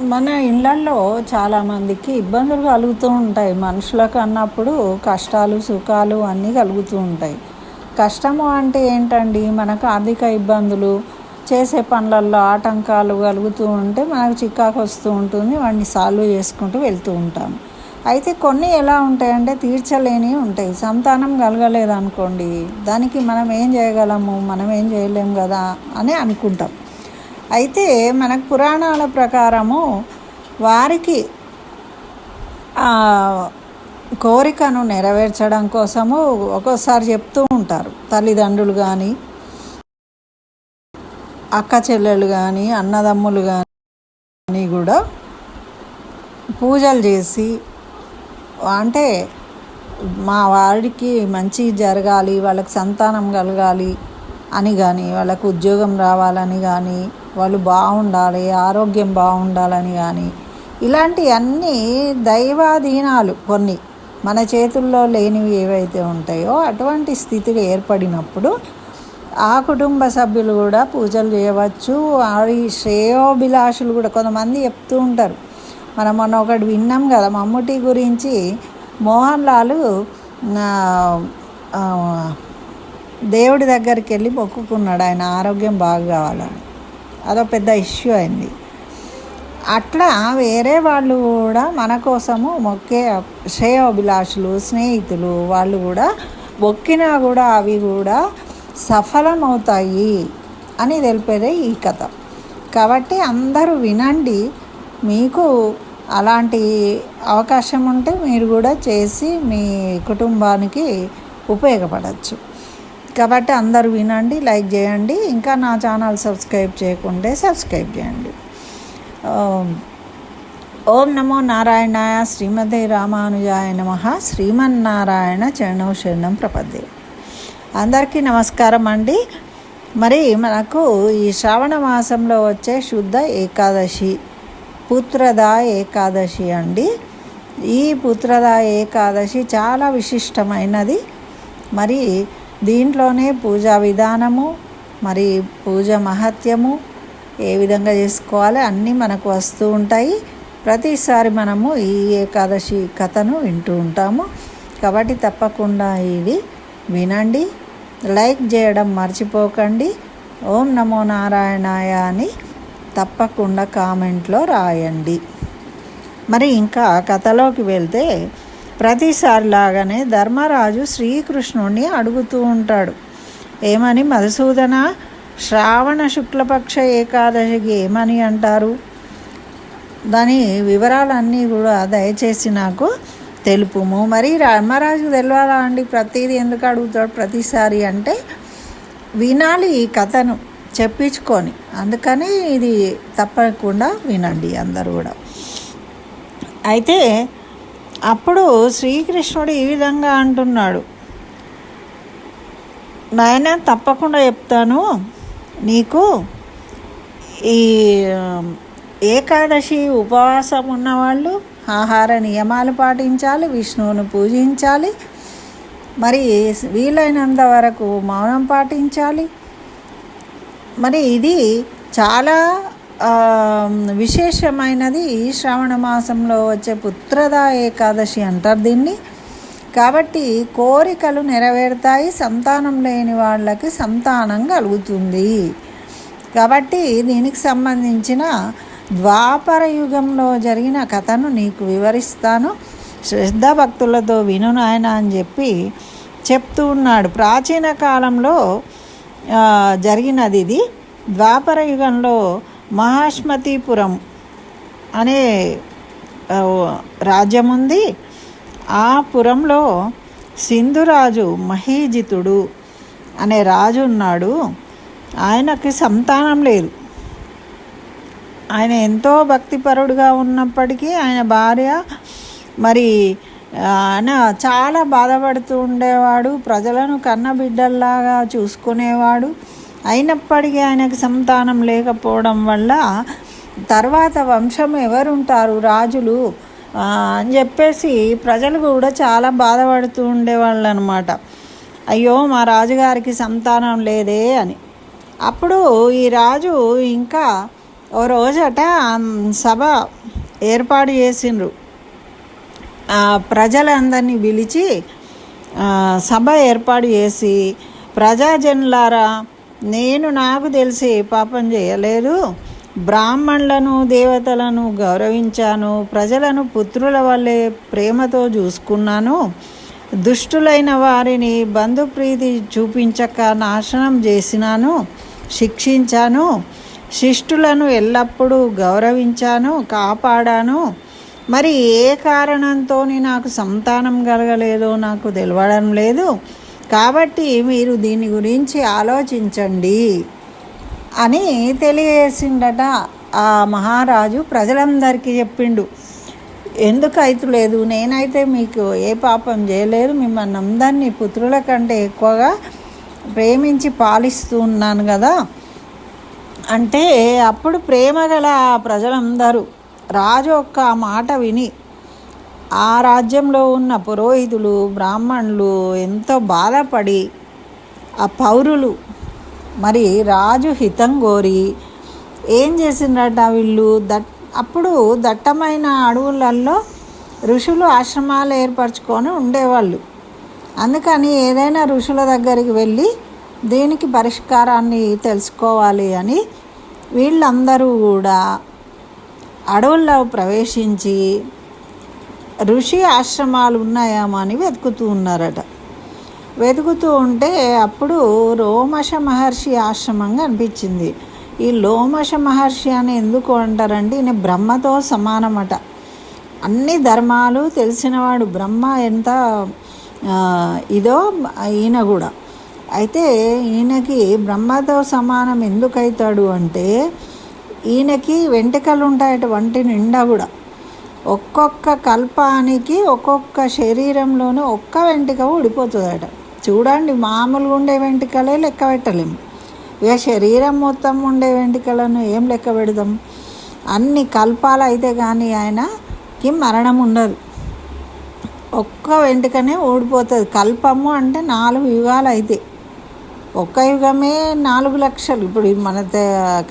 మన ఇళ్ళల్లో చాలామందికి ఇబ్బందులు కలుగుతూ ఉంటాయి. మనుషులకు అన్నప్పుడు కష్టాలు సుఖాలు అన్నీ కలుగుతూ ఉంటాయి. కష్టము అంటే ఏంటండి? మనకు ఆర్థిక ఇబ్బందులు చేసే పనులలో ఆటంకాలు కలుగుతూ ఉంటే మనకు చిక్కాకు వస్తూ ఉంటుంది. వాడిని సాల్వ్ చేసుకుంటూ వెళ్తూ ఉంటాం. అయితే కొన్ని ఎలా ఉంటాయంటే తీర్చలేని ఉంటాయి. సంతానం కలగలేదు అనుకోండి దానికి మనం ఏం చేయగలము? మనం ఏం చేయలేము కదా అని అనుకుంటాం. అయితే మనకు పురాణాల ప్రకారము వారికి కోరికను నెరవేర్చడం కోసము ఒక్కోసారి చెప్తూ ఉంటారు. తల్లిదండ్రులు కానీ అక్క చెల్లెలు కానీ అన్నదమ్ములు కానీ కూడా పూజలు చేసి అంటే మా వాడికి మంచి జరగాలి వాళ్ళకి సంతానం కలగాలి అని కానీ వాళ్ళకు ఉద్యోగం రావాలని కానీ వాళ్ళు బాగుండాలి ఆరోగ్యం బాగుండాలని కానీ ఇలాంటివన్నీ దైవాధీనాలు కొన్ని మన చేతుల్లో లేనివి ఏవైతే ఉంటాయో అటువంటి స్థితిలు ఏర్పడినప్పుడు ఆ కుటుంబ సభ్యులు కూడా పూజలు చేయవచ్చు. వారి శ్రేయోభిలాషులు కూడా కొంతమంది చెప్తూ ఉంటారు. మనం మొన్న ఒకటి విన్నాం కదా మమ్ముటి గురించి మోహన్ లాలు దేవుడి దగ్గరికి వెళ్ళి మొక్కుకున్నాడు. ఆయన ఆరోగ్యం బాగా కావాలని. అదో పెద్ద ఇష్యూ అయింది. అట్లా వేరే వాళ్ళు కూడా మన కోసము మొక్కే శ్రేయోభిలాషులు స్నేహితులు వాళ్ళు కూడా మొక్కినా కూడా అవి కూడా సఫలమవుతాయి అని తెలిపేదే ఈ కథ. కాబట్టి అందరూ వినండి మీకు అలాంటి అవకాశం ఉంటే మీరు కూడా చేసి మీ కుటుంబానికి ఉపయోగపడవచ్చు కాబట్టి అందరూ వినండి లైక్ చేయండి. ఇంకా నా ఛానల్ సబ్స్క్రైబ్ చేయకుంటే సబ్స్క్రైబ్ చేయండి. ఓం. నమో నారాయణాయ శ్రీమతి రామానుజాయ నమ. శ్రీమన్నారాయణ చరణం శరణం ప్రపద్దే అందరికీ నమస్కారం అండి. మరి మనకు ఈ శ్రావణ మాసంలో వచ్చే శుద్ధ ఏకాదశి పుత్రదా ఏకాదశి అండి. ఈ పుత్రదా ఏకాదశి చాలా విశిష్టమైనది. మరి దీంట్లోనే పూజా విధానము మరి పూజ మహత్యము ఏ విధంగా చేసుకోవాలి అన్నీ మనకు వస్తూ ఉంటాయి. ప్రతిసారి మనము ఈ ఏకాదశి కథను వింటూ ఉంటాము. కాబట్టి తప్పకుండా ఇది వినండి. లైక్ చేయడం మర్చిపోకండి. ఓం నమో నారాయణాయ అని తప్పకుండా కామెంట్లో రాయండి. మరి ఇంకా కథలోకి వెళ్తే ప్రతిసారి లాగానే ధర్మరాజు శ్రీకృష్ణుణ్ణి అడుగుతూ ఉంటాడు. ఏమని మధుసూదన? శ్రావణ శుక్లపక్ష ఏకాదశికి ఏమని అంటారు? దాని వివరాలన్నీ కూడా దయచేసి నాకు తెలుపుము. మరి ధర్మరాజు తెలియాలా అండి? ప్రతిదీ ఎందుకు అడుగుతాడు ప్రతిసారి అంటే వినాలి ఈ కథను చెప్పించుకొని. అందుకని ఇది తప్పకుండా వినండి అందరూ కూడా. అయితే అప్పుడు శ్రీకృష్ణుడు ఈ విధంగా అంటున్నాడు. నాయన తప్పకుండా చెప్తాను. నీకు ఈ ఏకాదశి ఉపవాసం ఉన్నవాళ్ళు ఆహార నియమాలు పాటించాలి విష్ణువును పూజించాలి మరి వీలైనంత వరకు మౌనం పాటించాలి. మరి ఇది చాలా విశేషమైనది ఈ శ్రావణ మాసంలో వచ్చే పుత్రదా ఏకాదశి అంటారు దీన్ని. కాబట్టి కోరికలు నెరవేరుతాయి సంతానం లేని వాళ్ళకి సంతానం కలుగుతుంది. కాబట్టి దీనికి సంబంధించిన ద్వాపర యుగంలో జరిగిన కథను నీకు వివరిస్తాను. శ్రద్ధ భక్తులతో విను నాయన అని చెప్పి చెప్తూ ఉన్నాడు. ప్రాచీన కాలంలో జరిగినది ఇది. ద్వాపర యుగంలో మహాస్మతిపురం అనే రాజ్యం ఉంది ఆ పురంలో సింధురాజు మహీజితుడు అనే రాజు ఉన్నాడు. ఆయనకి సంతానం లేదు. ఆయన ఎంతో భక్తిపరుడుగా ఉన్నప్పటికీ ఆయన భార్య మరి ఆయన చాలా బాధపడుతూ ఉండేవాడు. ప్రజలను కన్న బిడ్డల్లాగా చూసుకునేవాడు. అయినప్పటికీ ఆయనకు సంతానం లేకపోవడం వల్ల తర్వాత వంశం ఎవరుంటారు? రాజులు అని చెప్పేసి ప్రజలు కూడా చాలా బాధపడుతూ ఉండేవాళ్ళు అనమాట అయ్యో మా రాజుగారికి సంతానం లేదే అని. అప్పుడు ఈ రాజు ఇంకా ఓ రోజట సభ ఏర్పాటు చేసిండ్రు. ప్రజలందరినీ పిలిచి సభ ఏర్పాటు చేసి ప్రజాజనులారా నేను నాకు తెలిసి పాపం చేయలేదు. బ్రాహ్మణులను దేవతలను గౌరవించాను. ప్రజలను పుత్రుల వల్లే ప్రేమతో చూసుకున్నాను. దుష్టులైన వారిని బంధుప్రీతి చూపించక నాశనం చేసినాను. శిక్షించాను. శిష్టులను ఎల్లప్పుడూ గౌరవించాను కాపాడాను. మరి ఏ కారణంతో నాకు సంతానం కలగలేదో నాకు తెలియడం లేదు. కాబట్టి మీరు దీని గురించి ఆలోచించండి అని తెలియజేసిండట ఆ మహారాజు ప్రజలందరికీ చెప్పిండు. ఎందుకు అయితలేదు నేనైతే మీకు ఏ పాపం చేయలేదు మిమ్మల్ని అందరినీ పుత్రుల కంటే ఎక్కువగా ప్రేమించి పాలిస్తూ ఉన్నాను కదా. అంటే అప్పుడు ప్రేమ గల ప్రజలందరూ రాజు ఒక్క మాట విని ఆ రాజ్యంలో ఉన్న పురోహితులు బ్రాహ్మణులు ఎంతో బాధపడి ఆ పౌరులు. మరి రాజు హితం కోరి ఏం చేసిండ్రట వీళ్ళు? దట్ అప్పుడు దట్టమైన అడవులలో ఋషులు ఆశ్రమాలు ఏర్పరచుకొని ఉండేవాళ్ళు. అందుకని ఏదైనా ఋషుల దగ్గరికి వెళ్ళి దీనికి పరిష్కారాన్ని తెలుసుకోవాలి అని వీళ్ళందరూ కూడా అడవుల్లో ప్రవేశించి ఋషి ఆశ్రమాలు ఉన్నాయామా అని వెతుకుతూ ఉన్నారట. వెతుకుతూ ఉంటే అప్పుడు రోమశ మహర్షి ఆశ్రమం కనిపించింది. ఈ లోమశ మహర్షి అని ఎందుకు అంటారంటే ఈయన బ్రహ్మతో సమానమట. అన్ని ధర్మాలు తెలిసినవాడు బ్రహ్మ ఎంత ఇదో ఈయన కూడా. అయితే ఈయనకి బ్రహ్మతో సమానం ఎందుకు అవుతాడు అంటే ఈయనకి వెంటకలు ఉంటాయట వంటి నిండా కూడా. ఒక్కొక్క కల్పానికి ఒక్కొక్క శరీరంలోనూ ఒక్క వెంట్రుక ఊడిపోతుందట. చూడండి మామూలుగా ఉండే వెంటికలే లెక్క పెట్టలేము ఇక శరీరం మొత్తం ఉండే వెంటికలను ఏం లెక్క పెడదాం? అన్ని కల్పాలు అయితే కానీ ఆయనకి మరణం ఉండదు. ఒక్క వెంట్రుకనే ఊడిపోతుంది. కల్పము అంటే నాలుగు యుగాలు అయితే. ఒక్క యుగమే నాలుగు లక్షలు. ఇప్పుడు మన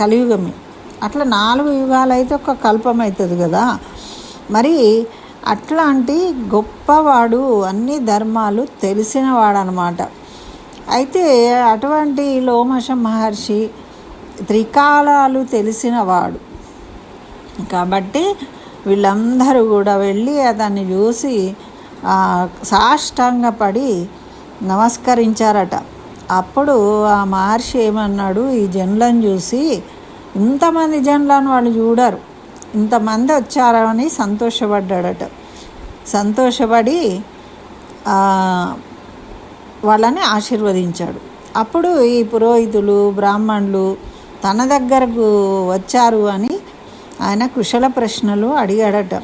కలియుగమే. అట్లా నాలుగు యుగాలు అయితే ఒక కల్పం అవుతుంది కదా. మరి అట్లాంటి గొప్పవాడు అన్ని ధర్మాలు తెలిసినవాడనమాట. అయితే అటువంటి లోమశ మహర్షి త్రికాలాలు తెలిసినవాడు. కాబట్టి వీళ్ళందరూ కూడా వెళ్ళి అతన్ని చూసి సాష్టాంగపడి నమస్కరించారట. అప్పుడు ఆ మహర్షి ఏమన్నాడు ఈ జన్లను చూసి ఇంతమంది జన్లను వాళ్ళు చూడరు. ఇంతమంది వచ్చారని సంతోషపడ్డాడట. సంతోషపడి వాళ్ళని ఆశీర్వదించాడు. అప్పుడు ఈ పురోహితులు బ్రాహ్మణులు తన దగ్గరకు వచ్చారు అని ఆయన కుశల ప్రశ్నలు అడిగాడట.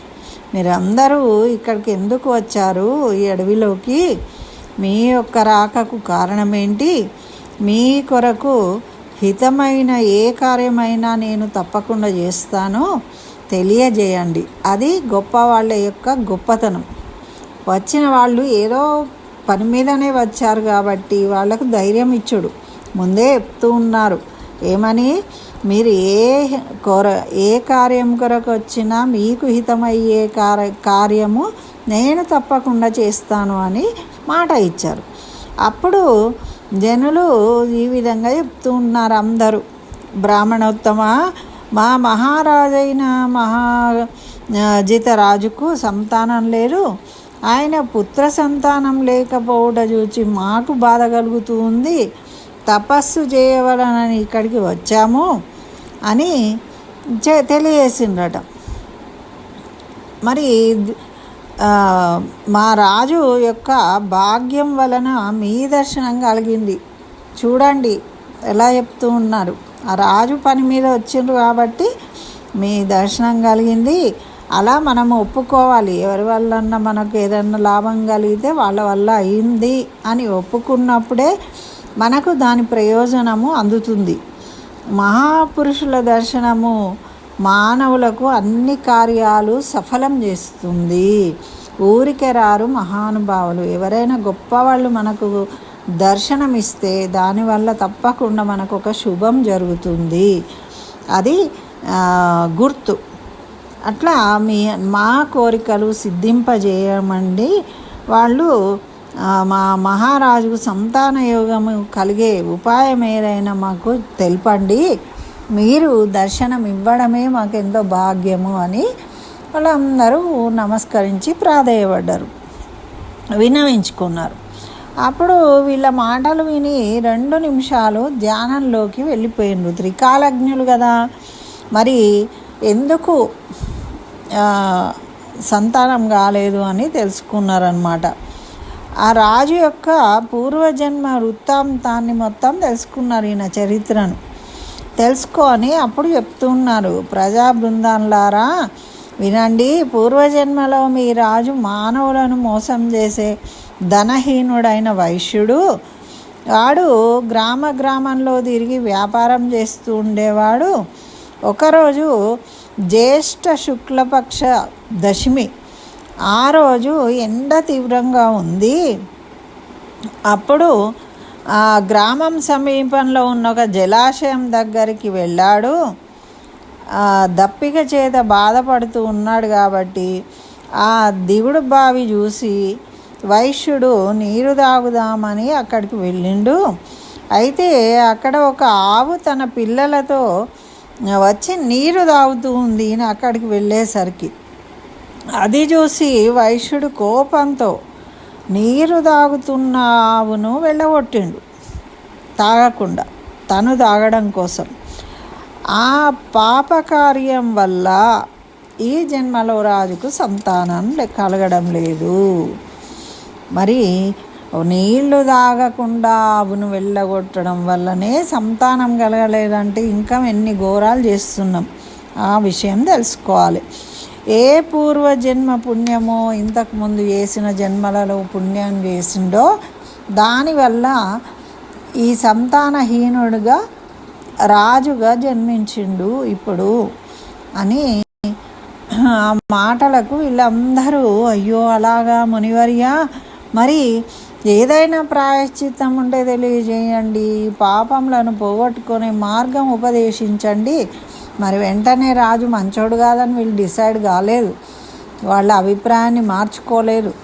మీరందరూ ఇక్కడికి ఎందుకు వచ్చారు? ఈ అడవిలోకి మీ యొక్క రాకకు కారణం ఏంటి మీ కొరకు హితమైన ఏ కార్యమైనా నేను తప్పకుండా చేస్తాను. తెలియజేయండి. అది గొప్ప వాళ్ళ యొక్క గొప్పతనం. వచ్చిన వాళ్ళు ఏదో పని మీదనే వచ్చారు కాబట్టి వాళ్ళకు ధైర్యం ఇచ్చుడు. ముందే చెప్తూ ఉన్నారు. ఏమని? మీరు ఏ కొర ఏ కార్యం కొరకు వచ్చినా మీకు హితమయ్యే కార్య కార్యము నేను తప్పకుండా చేస్తాను అని మాట ఇచ్చారు. అప్పుడు జనులు ఈ విధంగా చెప్తూ ఉన్నారు అందరూ. బ్రాహ్మణోత్తమ మా మహారాజైన మహా జితరాజుకు సంతానం లేరు ఆయన పుత్ర సంతానం లేకపోవట చూచి మాకు బాధ కలుగుతూ ఉంది. తపస్సు చేయవలనని ఇక్కడికి వచ్చాము అని తెలియజేసిండట మరి మా రాజు యొక్క భాగ్యం వలన మీ దర్శనం కలిగింది. చూడండి ఎలా చెప్తూ ఉన్నారు. ఆ రాజు పని మీద వచ్చిండ్రు కాబట్టి మీ దర్శనం కలిగింది. అలా మనం ఒప్పుకోవాలి. ఎవరి వల్లన్నా మనకు ఏదన్నా లాభం కలిగితే వాళ్ళ వల్ల అయింది అని ఒప్పుకున్నప్పుడే మనకు దాని ప్రయోజనము అందుతుంది. మహాపురుషుల దర్శనము మానవులకు అన్ని కార్యాలు సఫలం చేస్తుంది. ఊరికే రారు మహానుభావులు. ఎవరైనా గొప్పవాళ్ళు మనకు దర్శనమిస్తే దానివల్ల తప్పకుండా మనకు ఒక శుభం జరుగుతుంది. అది గుర్తు. అట్లా మీ మా కోరికలు సిద్ధింపజేయమండి. వాళ్ళు మా మహారాజుకు సంతాన యోగము కలిగే ఉపాయం ఏదైనా మాకు తెలపండి. మీరు దర్శనం ఇవ్వడమే మాకు ఎంతో భాగ్యము అని వాళ్ళందరూ నమస్కరించి ప్రాధేయపడ్డారు. వినవించుకున్నారు అప్పుడు వీళ్ళ మాటలు విని రెండు నిమిషాలు ధ్యానంలోకి వెళ్ళిపోయిండ్రు. త్రికాలజ్ఞులు కదా. మరి ఎందుకు సంతానం కాలేదు అని తెలుసుకున్నారనమాట ఆ రాజు యొక్క పూర్వజన్మ వృత్తాంతాన్ని మొత్తం తెలుసుకున్నారు ఈయన చరిత్రను. తెలుసుకొని అప్పుడు చెప్తున్నారు. ప్రజా బృందాలారా వినండి పూర్వజన్మలో మీ రాజు మానవులను మోసం చేసే ధనహీనుడైన వైశ్యుడు వాడు గ్రామ గ్రామంలో తిరిగి వ్యాపారం చేస్తూ ఉండేవాడు. ఒకరోజు జ్యేష్ఠ శుక్లపక్ష దశమి ఆ రోజు ఎండ తీవ్రంగా ఉంది. అప్పుడు ఆ గ్రామం సమీపంలో ఉన్న ఒక జలాశయం దగ్గరికి వెళ్ళాడు. ఆ దప్పిక చేత బాధపడుతూ ఉన్నాడు కాబట్టి ఆ దిగుడు బావి చూసి వైశ్యుడు నీరు తాగుదామని అక్కడికి వెళ్ళిండు. అయితే అక్కడ ఒక ఆవు తన పిల్లలతో వచ్చి నీరు తాగుతూ ఉంది ఈయన అక్కడికి వెళ్ళేసరికి. అది చూసి వైశ్యుడు కోపంతో నీరు తాగుతున్న ఆవును వెళ్ళగొట్టిండు. తాగకుండా తను తాగడం కోసం. ఆ పాపకార్యం వల్ల ఈ జన్మలో రాజుకు సంతానం కలగడం లేదు. మరి నీళ్ళు తాగకుండా ఆవును వెళ్ళగొట్టడం వల్లనే సంతానం కలగలేదంటే ఇంకా ఎన్ని ఘోరాలు చేస్తున్నాం. ఆ విషయం తెలుసుకోవాలి. ఏ పూర్వజన్మ పుణ్యమో ఇంతకుముందు చేసిన జన్మలలో పుణ్యం చేసిండో దానివల్ల ఈ సంతానహీనుడుగా రాజుగా జన్మించిండు ఇప్పుడు అని ఆ మాటలకు వీళ్ళందరూ అయ్యో అలాగా మునివర్య మరి ఏదైనా ప్రాయశ్చిత్తం ఉంటే తెలియజేయండి. పాపంలను పోగొట్టుకునే మార్గం ఉపదేశించండి. మరి వెంటనే రాజు మంచోడు కాదని వీళ్ళు డిసైడ్ కాలేదు. వాళ్ళ అభిప్రాయాన్ని మార్చుకోలేదు.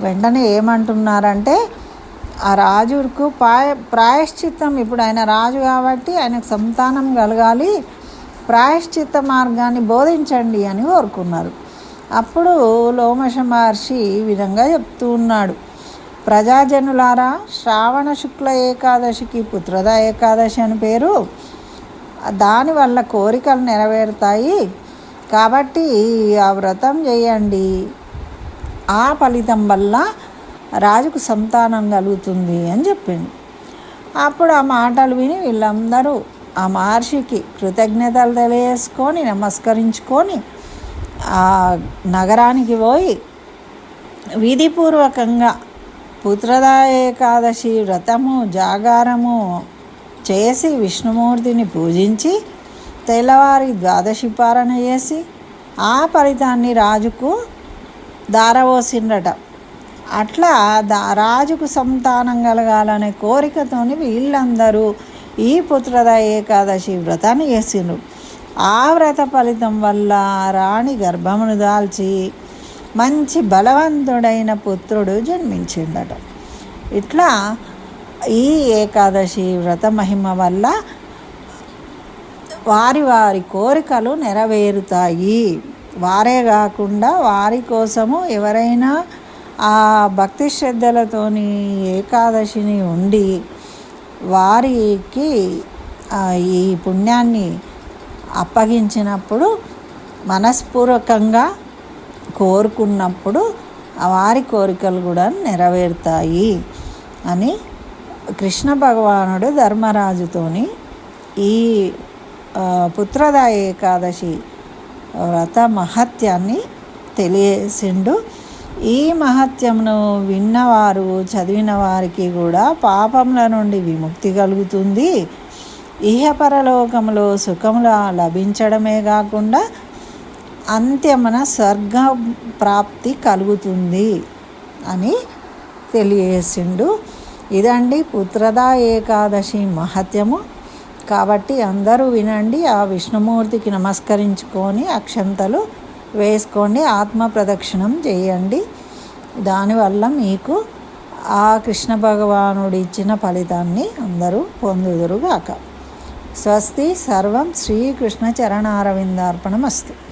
వెంటనే ఏమంటున్నారంటే ఆ రాజుకు ప్రాయ ప్రాయశ్చిత్తం ఇప్పుడు ఆయన రాజు కాబట్టి ఆయనకు సంతానం కలగాలి. ప్రాయశ్చిత్త మార్గాన్ని బోధించండి అని కోరుకున్నారు. అప్పుడు లోమశ మహర్షి ఈ విధంగా చెప్తూ ఉన్నాడు. ప్రజాజనులారా శ్రావణ శుక్ల ఏకాదశికి పుత్రద ఏకాదశి అని పేరు. దానివల్ల కోరికలు నెరవేరుతాయి. కాబట్టి ఆ వ్రతం చేయండి. ఆ ఫలితం వల్ల రాజుకు సంతానం కలుగుతుంది అని చెప్పింది అప్పుడు ఆ మాటలు విని వీళ్ళందరూ ఆ మహర్షికి కృతజ్ఞతలు తెలియజేసుకొని నమస్కరించుకొని ఆ నగరానికి పోయి విధిపూర్వకంగా పుత్రదా ఏకాదశి వ్రతము జాగారము చేసి విష్ణుమూర్తిని పూజించి తెల్లవారి ద్వాదశి పారణ చేసి ఆ ఫలితాన్ని రాజుకు దారవోసిండట అట్లా దా రాజుకు సంతానం కలగాలనే కోరికతోని వీళ్ళందరూ ఈ పుత్రద ఏకాదశి వ్రతాన్ని చేసిండ్రు. ఆ వ్రత ఫలితం వల్ల రాణి గర్భమును దాల్చి మంచి బలవంతుడైన పుత్రుడు జన్మించిండట. ఇట్లా ఈ ఏకాదశి వ్రత మహిమ వల్ల వారి వారి కోరికలు నెరవేరుతాయి. వారే కాకుండా వారి కోసము ఎవరైనా ఆ భక్తి శ్రద్ధలతోని ఏకాదశిని ఉండి వారికి ఈ పుణ్యాన్ని అప్పగించినప్పుడు మనస్పూర్వకంగా కోరుకున్నప్పుడు వారి కోరికలు కూడా నెరవేరుతాయి అని కృష్ణ భగవానుడు ధర్మరాజుతోని ఈ పుత్రదాయ పుత్రద ఏకాదశి వ్రత మహత్యాన్ని తెలియసిండు. ఈ మహత్యమును విన్నవారు చదివిన వారికి కూడా పాపముల నుండి విముక్తి కలుగుతుంది. ఇహపరలోకంలో సుఖముల లభించడమే కాకుండా అంత్యమున స్వర్గ ప్రాప్తి కలుగుతుంది అని తెలియజేసిండు. ఇదండి పుత్రదా ఏకాదశి మహత్యము. కాబట్టి అందరూ వినండి ఆ విష్ణుమూర్తికి నమస్కరించుకొని అక్షంతలు వేసుకోండి ఆత్మ ప్రదక్షిణం చేయండి. దానివల్ల మీకు ఆ కృష్ణ భగవానుడు ఇచ్చిన ఫలితాన్ని అందరూ పొందుదురుగాక. స్వస్తి సర్వం శ్రీకృష్ణ చరణారవిందార్పణమస్తు.